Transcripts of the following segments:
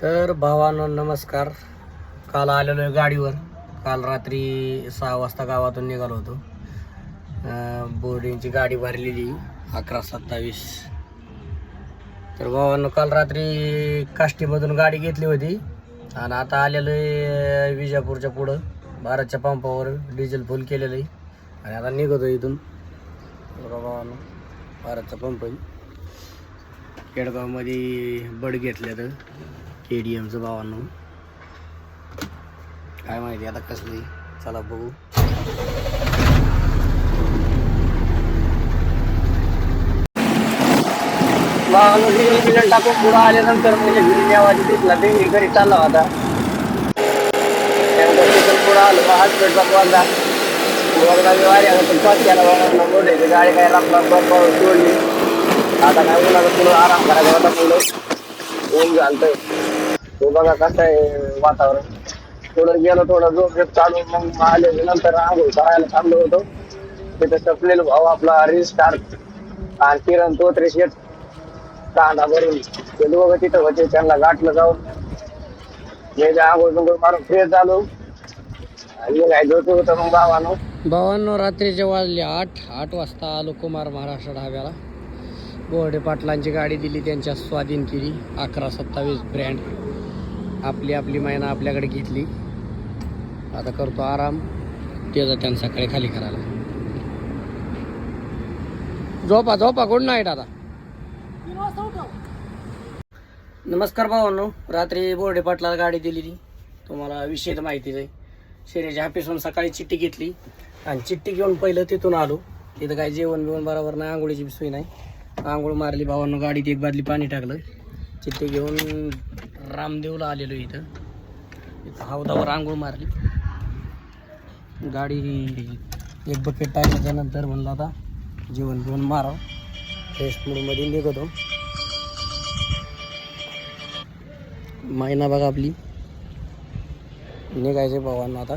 तर भावानो नमस्कार. काल आलेलो आहे गाडीवर. काल रात्री सहा वाजता गावातून निघालो होतो. बोर्डिंगची गाडी भरलेली अकरा सत्तावीस. तर भावांनो काल रात्री काष्टीमधून गाडी घेतली होती. आणि आता आलेलो आहे विजापूरच्या पुढं. भारतच्या पंपावर डिझेल फुल केलेलं आहे. आणि आता निघतो इथून. बघा भारतचा पंप आहे. केडगावमध्ये बड घेतल्या तर के डी एमचं भावांनो. काय माहिती आता कसली. चला बघू. भावांनो टाकून पुढं आल्यानंतर म्हणजे घरी आवाज दिसला ते मी घरी चालला होता. त्यानंतर पुढं आलो मग हॉस्पिटलचा बोलला बोलला मी वारी केला भावांनो मोठ्याची गाडी काय रामराम बरोबर सोडली आता काय उन्हाचं पुढं आराम करायचा होता पुढं. ऊन घालतंय तो बघा कसं आहे वातावरण. थोडं गेलो थोडं झोप झोप चालू मग आले नंतर आंघोळ करायला थांबलो होतो. तिथे सपलेलो भाऊ आपला रिस्टार आणि किरण तो शेट कांदा भरून. ते दोघं तिथं होते त्यांना गाठलं जाऊन. हे जे आंघोळ बिंघोळ मारून फ्रेश झालो. आणि काय झोपलो होतं मग गावानं भावांनो रात्रीचे वाजले आठ. आठ वाजता आलो कुमार महाराष्ट्र ढाब्याला. बोर्डे पाटलांची गाडी दिली त्यांच्या स्वाधीन केली. अकरा सत्तावीस ब्रँड. आपली आपली मैना आपल्याकडे घेतली. आता करतो आराम. ते जात्यान सकाळी खाली करायला. झोपा झोपा गुड नाईट आता. नमस्कार भावांनो रात्री बोर्डे पाटला गाडी दिलेली. तुम्हाला विषय माहिती माहितीच आहे. शेरेच्या ऑफिसहून सकाळी चिठ्ठी घेतली. आणि चिठ्ठी घेऊन पहिलं तिथून आलो. तिथं काय जेवण बिवण बरोबर नाही आंघोळीची सोय नाही. आंघोळ मारली भावांनो गाडीत एक बादली पाणी टाकलं. चिठ्ठी घेऊन रामदेवला आलेलो इथं. इथं हौदावर आंघोळ मारली. गाडी एक बकेट टाकल्याच्या नंतर म्हणलं आता जेवण बिवण माराव. फ्रेश मूडमध्ये निघतो. मायना बघा आपली. निघायचे भावांना आता.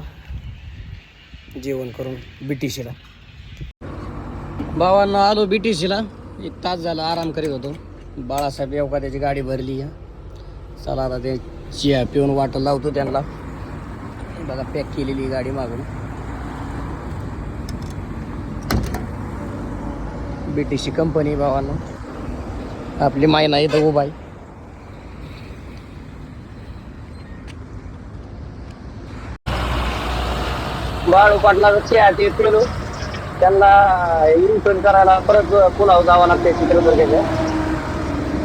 जेवण करून बीटीसीला भावांना आलो बीटीसीला एक तास झाला आराम करीत होतो. बाळासाहेब एवका त्याची गाडी भरली या. चला आता ते चिया पिऊन वाटं लावतो त्यांना. बघा पॅक केलेली गाडी मागून. बीटीसी कंपनी भावानं. आपली मायना इथं उभा आहे. बाळू पाटला चहा ते पिलो त्यांना इन्फेंट करायला परत पुलाव जावं लागते चित्रदुर्गाच्या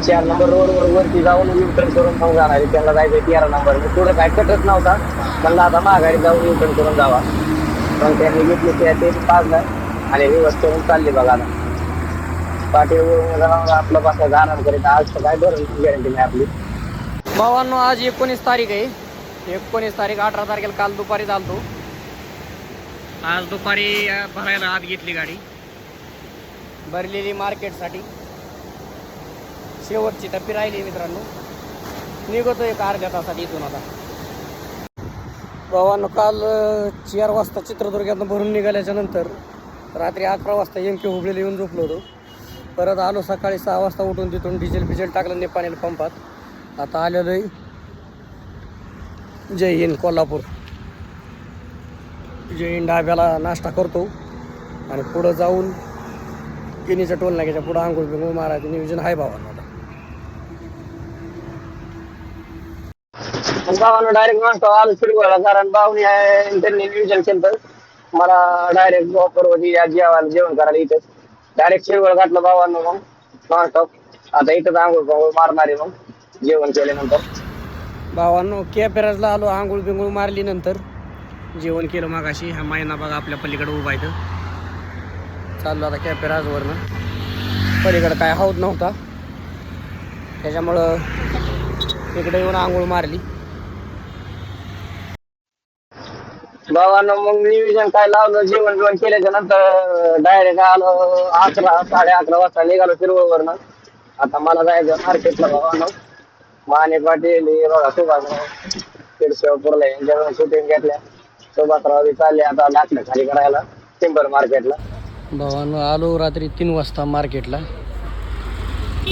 चार नंबर रोडवर वरती जाऊन युटर्न करून मग जाणार. आहे. त्यांना जायचं तेरा नंबर पुढे काय कटत नव्हता. त्यांना आता माघारी जाऊन युटर्न करून जावा. पण त्यांनी घेतली त्या ते पाचला आणि रिवर्स करून चालले बघा आता. पाठीवर आपलं बसायचं आराम करीत आज तर काय बरं गॅरंटी नाही आपली. भावांनो आज एकोणीस तारीख आहे. एकोणीस तारीख अठरा तारखेला काल दुपारी चालतो आज दुपारी भरायला आत घेतली गाडी. भरलेली मार्केटसाठी शेवटची टप्पी राहिली मित्रांनो. निघतो एक अर्ध्या तासात इथून आता. भावानं काल चार वाजता चित्रदुर्गातून भरून निघाल्याच्या नंतर रात्री अकरा वाजता एम के हुबळीला येऊन झोपलो होतो. परत आलो सकाळी सहा वाजता उठून तिथून डिझेल बिझेल टाकलं नेपानेल पंपात. आता आलेलो आहे जय हिंद कोल्हापूर. जय हिंद डाब्याला नाश्ता करतो आणि पुढं जाऊन किनीच्या टोल नाक्याच्या पुढं आंघोळ बिंगोळ मारायचं नियोजन आहे भावांना आता भावानं डायरेक्ट नाश्ता आलो शिरगोळा कारण भावनी आहे त्यांनी नियोजन केलं मला डायरेक्ट म्हणजे परवती या जेवायला जेवण करायला इथंच. डायरेक्ट शिरगोळ घातलं भावानं मग. नाश्ता आता इथंच आंघोळ बिंघोळ मारणारे आहे मग. जेवण केल्यानंतर. भावांनो कॅपेराजला आलो आंघोळ बिंघोळ मारली नंतर. जेवण केलं मागाशी. हा महिना बघा आपल्या पलीकडे उभा इथं. चाललो आता कॅपेराजवरनं पलीकडे काय हौद नव्हता. त्याच्यामुळं इकडे येऊन आंघोळ मारली. भावानं मग नियोजन काय लावलं जेवण बिवण केल्याच्यानंतर डायरेक्ट आलो अकरा साडे अकरा वाजता निघालो शिरवळवरनं. आता मला जायचं मार्केटला भावानं. माने पाटील हे बघा सुभाषराव. शिरशिवपूरला यांच्याकडून शूटिंग घेतल्या. सुभाषराव बी चालले आता लाकडं खाली करायला टिंबर मार्केटला भावानं आलो रात्री तीन वाजता मार्केटला.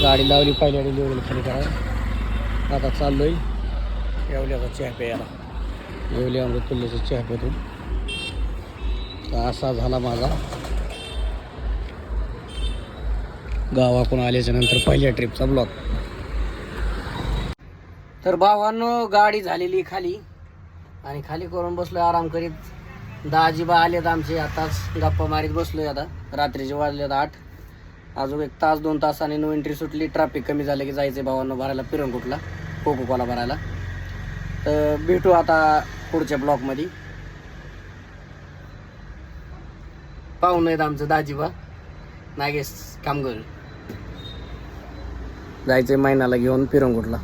गाडी लावली पहिल्या लेवल खाली करायला. आता चाललोय. येवल्याचा चहा प्यायला येवले अमृतुल्ल्याचा चहा पितो तर असा झाला माझा. गावाकडून आल्याच्यानंतर पहिल्या ट्रिपचा ब्लॉक तर भावांनो गाडी झालेली खाली. आणि खाली करून बसलोय आराम करीत. दहाजीबा आलेत आमचे आताच गप्पा मारीत बसलोय आता. रात्रीचे वाजलेत आठ. अजून एक तास दोन तासाने नो एंट्री सुटली. ट्रॅफिक कमी झालं की जायचं भावांनो भरायला. पिरंकुटला कोकोकोला भरायला. तर भेटू आता पुढच्या ब्लॉकमध्ये पाहुणे आहेत आमचं दाजीबा. नागेश कामगर. जायचं महिन्याला घेऊन फिरंगुटला